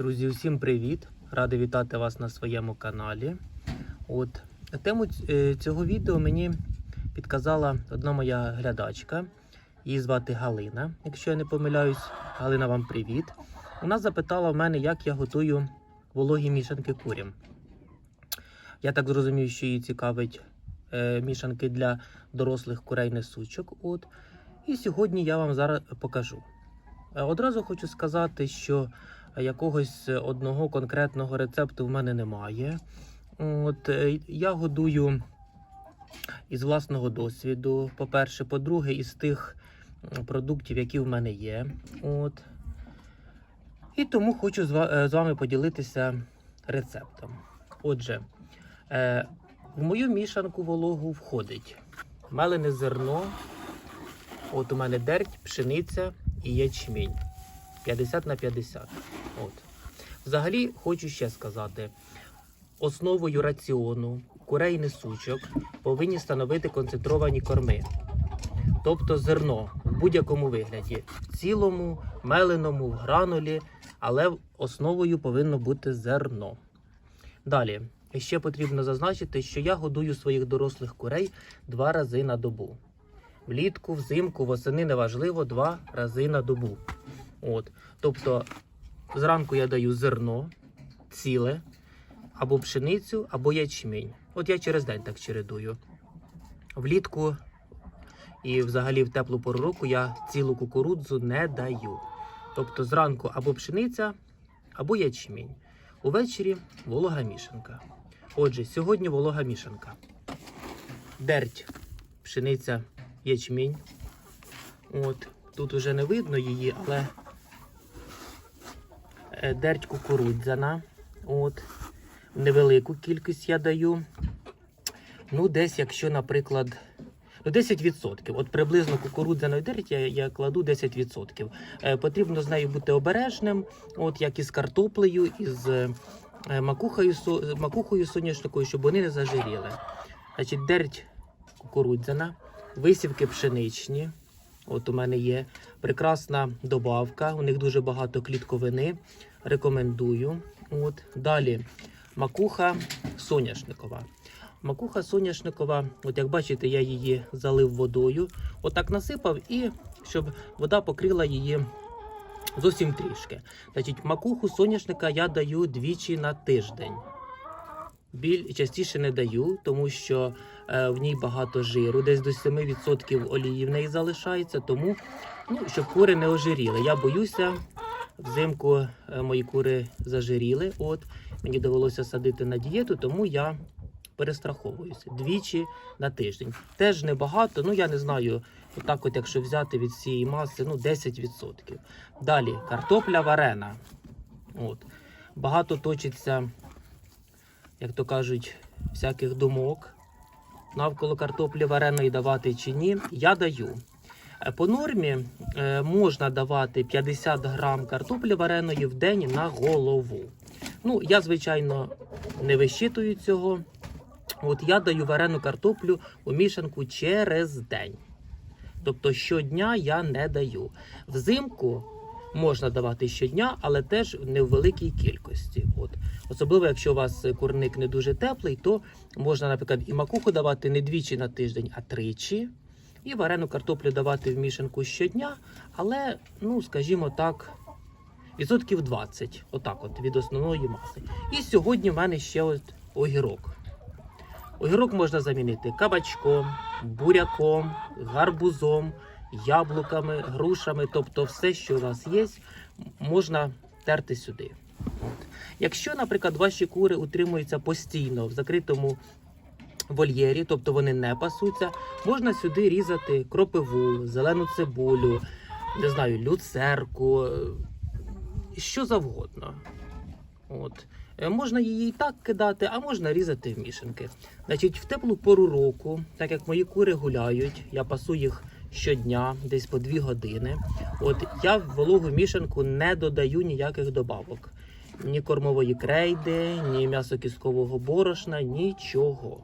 Друзі, усім привіт! Радий вітати вас на своєму каналі. От тему е, цього відео мені підказала одна моя глядачка. Її звати Галина. Якщо я не помиляюсь, Галина, вам привіт. Вона запитала в мене, як я готую вологі мішанки курям. Я так зрозумів, що її цікавить е, мішанки для дорослих курей несучок. От. І сьогодні я вам зараз покажу. Е, Одразу хочу сказати, що якогось одного конкретного рецепту в мене немає. От, е, я годую із власного досвіду, по-перше, по-друге, із тих продуктів, які в мене є. От. І тому хочу з е, вами поділитися рецептом. Отже, е, в мою мішанку вологу входить мелене зерно, от у мене дерть, пшениця і ячмінь. 50 на 50. От. Взагалі, хочу ще сказати: основою раціону курей несучок повинні становити концентровані корми. Тобто зерно в будь-якому вигляді, в цілому, меленому, в гранулі, але основою повинно бути зерно. Далі, ще потрібно зазначити, що я годую своїх дорослих курей два рази на добу. Влітку, взимку, восени неважливо, два рази на добу. От. Тобто зранку я даю зерно ціле, або пшеницю, або ячмінь. От я через день так чередую. Влітку і взагалі в теплу пору року я цілу кукурудзу не даю. Тобто зранку або пшениця, або ячмінь. Увечері волога мішанка. Отже, сьогодні волога мішанка. Дерть, пшениця, ячмінь. От, тут вже не видно її, але е, дерть кукурудзяна. От, невелику кількість я даю. Ну, десь, якщо, наприклад, ну, 10%. От приблизно кукурудзяної дерть я, я кладу 10%. Е, потрібно з нею бути обережним, от як із картоплею, із е, макухою, макухою соняшникою, щоб вони не зажиріли. Значить, дерть кукурудзяна, висівки пшеничні. От у мене є прекрасна добавка. У них дуже багато клітковини. Рекомендую. От. Далі макуха соняшникова. Макуха соняшникова, от як бачите, я її залив водою. Отак насипав, і щоб вода покрила її зовсім трішки. Значить, макуху соняшника я даю двічі на тиждень. Біль частіше не даю, тому що е, в ній багато жиру, десь до 7% олії в неї залишається, тому ну, щоб кури не ожиріли. Я боюся, взимку е, мої кури зажиріли. От мені довелося садити на дієту, тому я перестраховуюся двічі на тиждень. Теж небагато, ну я не знаю, отак, от якщо взяти від цієї маси, ну 10%. Далі картопля варена. От. Багато точиться як то кажуть, всяких думок навколо картоплі вареної давати чи ні, я даю. Е, По нормі е, можна давати 50 грам картоплі вареної в день на голову. Ну, я, звичайно, не вищитую цього. От я даю варену картоплю у мішанку через день. Тобто щодня я не даю. Взимку можна давати щодня, але теж не в великій кількості. От. Особливо, якщо у вас курник не дуже теплий, то можна, наприклад, і макуху давати не двічі на тиждень, а тричі. І варену картоплю давати в мішанку щодня, але, ну, скажімо так, відсотків 20, отак от, від основної маси. І сьогодні в мене ще от огірок. Огірок можна замінити кабачком, буряком, гарбузом, яблуками, грушами, тобто все, що у вас є, можна терти сюди. Якщо, наприклад, ваші кури утримуються постійно в закритому вольєрі, тобто вони не пасуться, можна сюди різати кропиву, зелену цибулю, не знаю, люцерку, е, що завгодно. От. Е, Можна її і так кидати, а можна різати в мішанки. Значить, в теплу пору року, так як мої кури гуляють, я пасу їх щодня, десь по 2 години. От я в вологу мішанку не додаю ніяких добавок. Ні кормової крейди, ні м'ясокісткового борошна, нічого.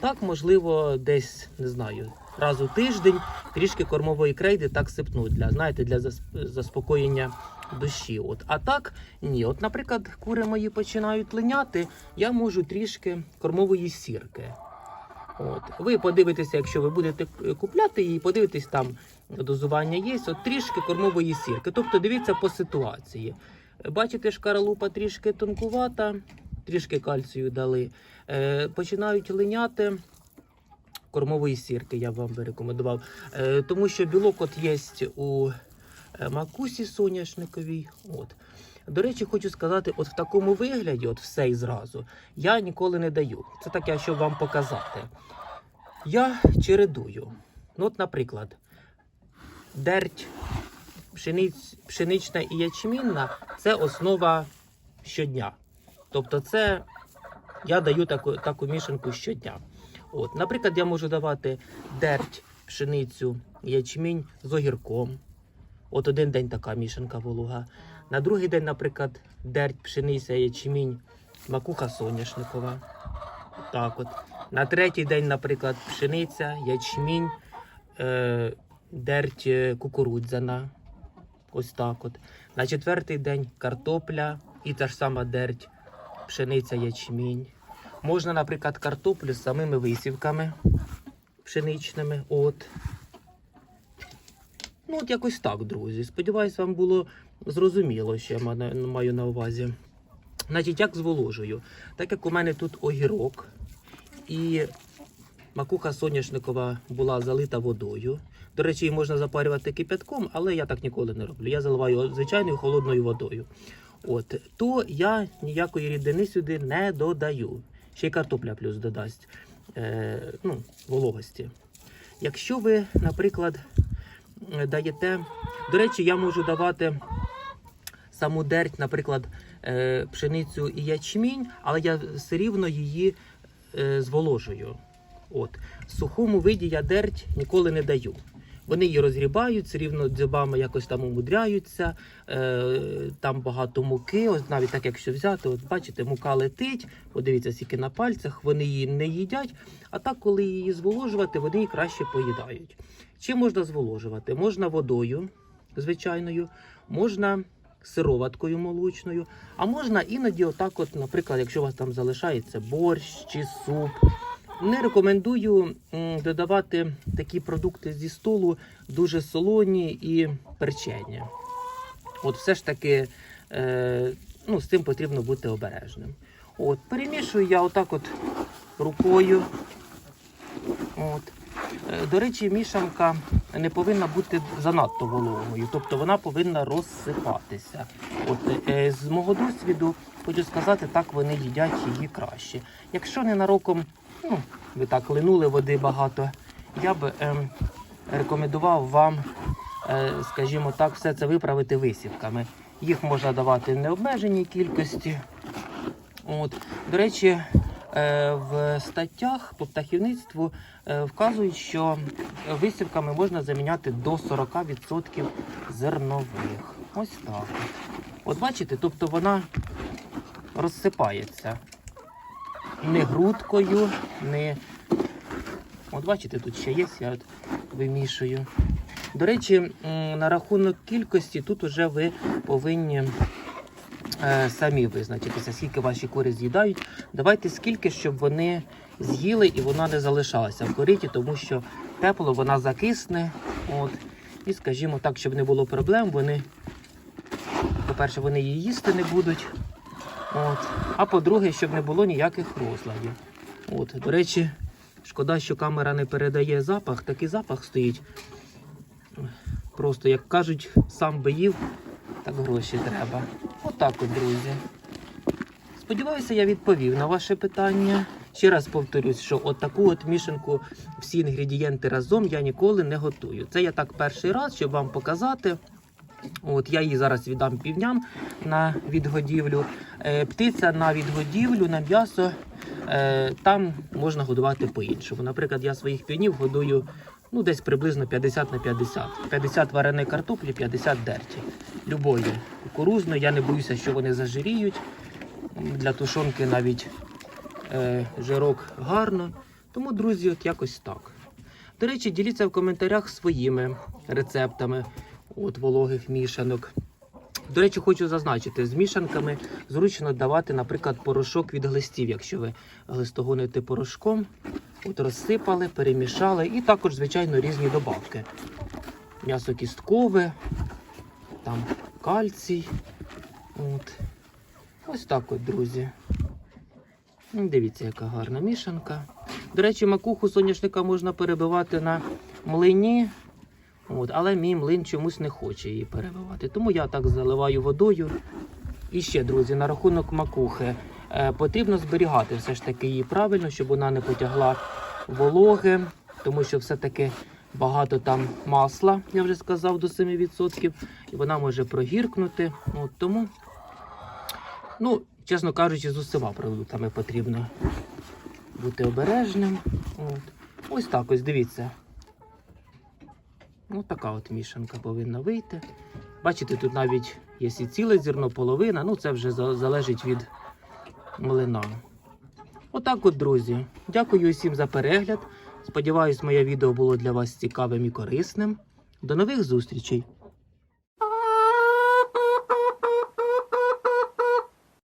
Так, можливо, десь не знаю, раз у тиждень трішки кормової крейди так сипнуть для, знаєте, для заспокоєння душі. От. А так, ні. От, наприклад, кури мої починають линяти, я можу трішки кормової сірки. От. Ви подивитеся, якщо ви будете купляти її, подивитесь там дозування є, от трішки кормової сірки. Тобто дивіться по ситуації. Бачите, шкаралупа трішки тонкувата, трішки кальцію дали. Е, починають линяти. Кормової сірки я б вам би рекомендував. Е, тому що білок от є у е, макусі соняшниковій. От. До речі, хочу сказати, от в такому вигляді, от все і зразу, я ніколи не даю. Це таке, щоб вам показати. Я чередую. Ну, от, наприклад, дерть пшениць, пшенична і ячмінна це основа щодня. Тобто, це я даю таку, таку мішанку щодня. От, наприклад, я можу давати дерть, пшеницю, ячмінь з огірком. От один день така мішанка волуга. На другий день, наприклад, дерть, пшениця, ячмінь, макуха соняшникова. Так от. На третій день, наприклад, пшениця, ячмінь, е, дерть е, кукурудзяна. Ось так от. На четвертий день картопля і та ж сама дерть, пшениця, ячмінь. Можна, наприклад, картоплю з самими висівками пшеничними. От. Ну, от якось так, друзі. Сподіваюсь, вам було зрозуміло, що я маю на увазі. Значить, як зволожую? Так як у мене тут огірок і макуха соняшникова була залита водою. До речі, її можна запарювати кипятком, але я так ніколи не роблю. Я заливаю звичайною холодною водою. От, то я ніякої рідини сюди не додаю. Ще й картопля плюс додасть е, ну, вологості. Якщо ви, наприклад, даєте. До речі, я можу давати саму дерть, наприклад, е, пшеницю і ячмінь, але я все рівно її е, зволожую. От. В сухому виді я дерть ніколи не даю. Вони її розгрібають, все рівно дзьобами якось там умудряються, е, там багато муки, ось навіть так, якщо взяти, от бачите, мука летить, подивіться, скільки на пальцях, вони її не їдять. А так, коли її зволожувати, вони її краще поїдають. Чим можна зволожувати? Можна водою звичайною, можна сироваткою молочною, а можна іноді, отак, от, наприклад, якщо у вас там залишається борщ чи суп. Не рекомендую додавати такі продукти зі столу дуже солоні і перчені. От все ж таки е, ну, з цим потрібно бути обережним. От, перемішую я отак от рукою. От. Е, До речі, мішанка не повинна бути занадто вологою, тобто вона повинна розсипатися. От, е, з мого досвіду хочу сказати, так вони їдять її краще. Якщо ненароком, ну, ви так линули води багато, я б ем, рекомендував вам, е, скажімо так, все це виправити висівками. Їх можна давати в необмеженій кількості. От. До речі, е, в статтях по птахівництву е, вказують, що висівками можна заміняти до 40% зернових. Ось так. От. Бачите, тобто вона розсипається. Не грудкою, не. От бачите, тут ще є, я от вимішую. До речі, на рахунок кількості тут уже ви повинні е, самі визначитися, скільки ваші кури з'їдають. Давайте скільки, щоб вони з'їли і вона не залишалася в кориті, тому що тепло вона закисне. От. І, скажімо так, щоб не було проблем, вони, по-перше, вони її їсти не будуть. От. А по-друге, щоб не було ніяких розладів. От. До речі, шкода, що камера не передає запах, такий запах стоїть. Просто, як кажуть, сам би їв, так гроші треба. Отак от, друзі. Сподіваюся, я відповів на ваше питання. Ще раз повторюсь, що от таку от мішанку всі інгредієнти разом я ніколи не готую. Це я так перший раз, щоб вам показати. От я її зараз віддам півням на відгодівлю. Е, птиця на відгодівлю, на м'ясо. Е, там можна годувати по-іншому. Наприклад, я своїх півнів годую ну, десь приблизно 50 на 50. 50 вареної картоплі, 50 дерті. Любої кукурузної. Я не боюся, що вони зажиріють. Для тушонки навіть е, жирок гарно. Тому, друзі, от якось так. До речі, діліться в коментарях своїми рецептами от вологих мішанок. До речі, хочу зазначити, з мішанками зручно давати, наприклад, порошок від глистів, якщо ви глистогоните порошком. От розсипали, перемішали і також, звичайно, різні добавки. М'ясо кісткове, там кальцій. От. Ось так от, друзі. Дивіться, яка гарна мішанка. До речі, макуху соняшника можна перебивати на млині. От, але мій млин чомусь не хоче її перебивати. Тому я так заливаю водою. І ще, друзі, на рахунок макухи. Е, потрібно зберігати все ж таки її правильно, щоб вона не потягла вологи, тому що все-таки багато там масла, я вже сказав, до 7%, і вона може прогіркнути. От, тому, ну, чесно кажучи, з усіма продуктами потрібно бути обережним. От. Ось так ось, дивіться. Ось така от мішанка повинна вийти. Бачите, тут навіть є і ціле зерно, половина, ну це вже залежить від млина. Отак от, друзі. Дякую усім за перегляд. Сподіваюсь, моє відео було для вас цікавим і корисним. До нових зустрічей!